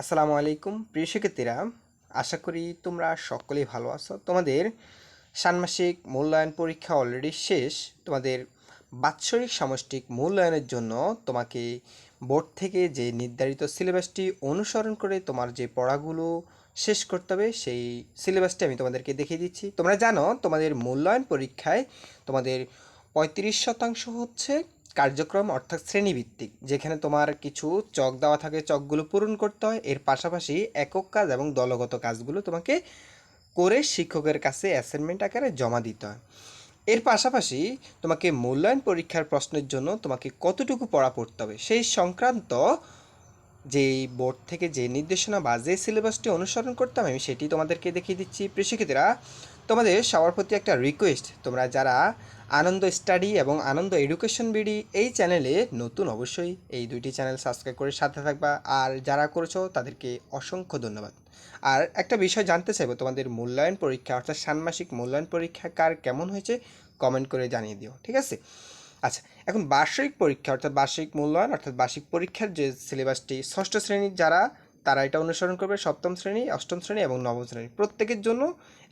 আসসালামু আলাইকুম। প্রিয় শিক্ষার্থীরা, আশা করি তোমরা সকলেই ভালো আছো। তোমাদের ষান্মাসিক মূল্যায়ন পরীক্ষা অলরেডি শেষ। তোমাদের বাৎসরিক সামষ্টিক মূল্যায়নের জন্য তোমাকে বোর্ড থেকে যে নির্ধারিত সিলেবাসটি অনুসরণ করে তোমার যে পড়াগুলো শেষ করতে হবে, সেই সিলেবাসটি আমি তোমাদেরকে দেখিয়ে দিচ্ছি। তোমরা জানো, তোমাদের মূল্যায়ন পরীক্ষায় তোমাদের পঁয়ত্রিশ শতাংশ হচ্ছে কার্যক্রম অর্থাৎ শ্রেণীভিত্তিক, যেখানে তোমার কিছু চক দেওয়া থাকে, চকগুলো পূরণ করতে হয়। এর পাশাপাশি একক কাজ এবং দলগত কাজগুলো তোমাকে করে শিক্ষকের কাছে অ্যাসাইনমেন্ট আকারে জমা দিতে হয়। এর পাশাপাশি তোমাকে মূল্যায়ন পরীক্ষার প্রশ্নের জন্য তোমাকে কতটুকু পড়া পড়তে হবে, সেই সংক্রান্ত যেই বোর্ড থেকে যে নির্দেশনা বা যে সিলেবাসটি অনুসরণ করতাম আমি সেটি তোমাদেরকে দেখিয়ে দিচ্ছি। প্রেক্ষিতেরা তোমাদের সবার প্রতি একটা রিকোয়েস্ট তোমরা যারা আনন্দ স্টাডি এবং আনন্দ এডুকেশন বিডি এই চ্যানেলে নতুন অবশ্যই এই দুইটি চ্যানেল সাবস্ক্রাইব করে সাথে থাকবা। আর যারা করেছ, তাদেরকে অসংখ্য ধন্যবাদ। আর একটা বিষয় জানতে চাইব, তোমাদের মূল্যায়ন পরীক্ষা, অর্থাৎ ষান্মাসিক মূল্যায়ন পরীক্ষা কার কেমন হয়েছে কমেন্ট করে জানিয়ে দিও, ঠিক আছে? আচ্ছা এখন বার্ষিক পরীক্ষা, অর্থাৎ বার্ষিক মূল্যায়ন, অর্থাৎ বার্ষিক পরীক্ষার যে সিলেবাসটি ষষ্ঠ শ্রেণির যারা তারা এটা অনুসরণ করবে সপ্তম শ্রেণি, অষ্টম শ্রেণি এবং নবম শ্রেণি। প্রত্যেকের জন্য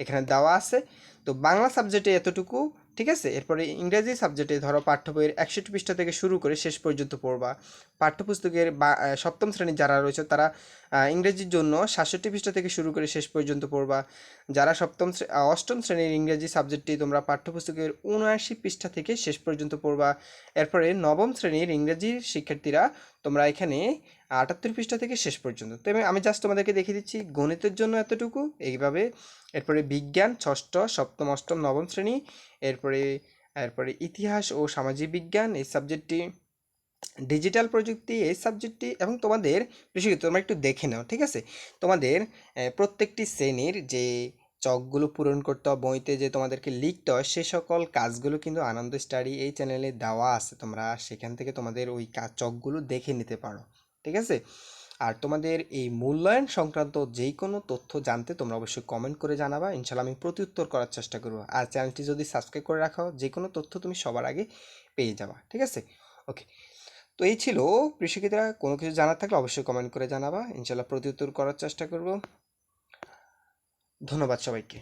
এখানে দেওয়া আছে। তো বাংলা সাবজেক্টে এতটুকু ঠিক আছে? এরপরে ইংরেজি সাবজেক্টে ধরো পাঠ্য বইয়ের একষট্টি পৃষ্ঠা থেকে শুরু করে শেষ পর্যন্ত পড়বা। পাঠ্যপুস্তকের বা সপ্তম শ্রেণির যারা রয়েছে তারা ইংরেজির জন্য সাতষট্টি পৃষ্ঠা থেকে শুরু করে শেষ পর্যন্ত পড়বা। যারা সপ্তম অষ্টম শ্রেণির ইংরেজি সাবজেক্টটি তোমরা পাঠ্যপুস্তকের উনআশি পৃষ্ঠা থেকে শেষ পর্যন্ত পড়বা। এরপরে নবম শ্রেণির ইংরেজির শিক্ষার্থীরা তোমরা এখানে আটাত্তর পৃষ্ঠা থেকে শেষ পর্যন্ত। তো আমি- জাস্ট তোমাদেরকে দেখিয়ে দিচ্ছি গণিতের জন্য এতটুকু, এইভাবে। এরপরে বিজ্ঞান, ষষ্ঠ, সপ্তম, অষ্টম, নবম শ্রেণি। এরপরে এরপরে ইতিহাস ও সামাজিক বিজ্ঞান, এই সাবজেক্টটি ডিজিটাল প্রযুক্তি, এই সাবজেক্টটি এবং তোমাদের, বেশি তোমরা একটু দেখে নাও, ঠিক আছে? তোমাদের প্রত্যেকটি শ্রেণির যে চকগুলো পূরণ করতে হয় বইতে যে তোমাদেরকে লিখতে হয়, সে সকল কাজগুলো কিন্তু আনন্দ স্টাডি এই চ্যানেলে দেওয়া আছে। তোমরা সেখান থেকে তোমাদের ওই কাজ চকগুলো দেখে নিতে পারো, ঠিক আছে? আর তোমাদের এই মূল্যায়ন সংক্রান্ত যেই কোনো তথ্য জানতে তোমরা অবশ্যই কমেন্ট করে জানাবা। ইনশাল্লাহ আমি প্রতি উত্তর করার চেষ্টা করব। আর চ্যানেলটি যদি সাবস্ক্রাইব করে রাখো যে কোনো তথ্য তুমি সবার আগে পেয়ে যাবা, ঠিক আছে? ওকে তো এই ছিল কৃষিকেরা কোনো কিছু জানার থাকলে অবশ্যই কমেন্ট করে জানাবা। ইনশাল্লাহ প্রতি উত্তর করার চেষ্টা করব। ধন্যবাদ সবাইকে।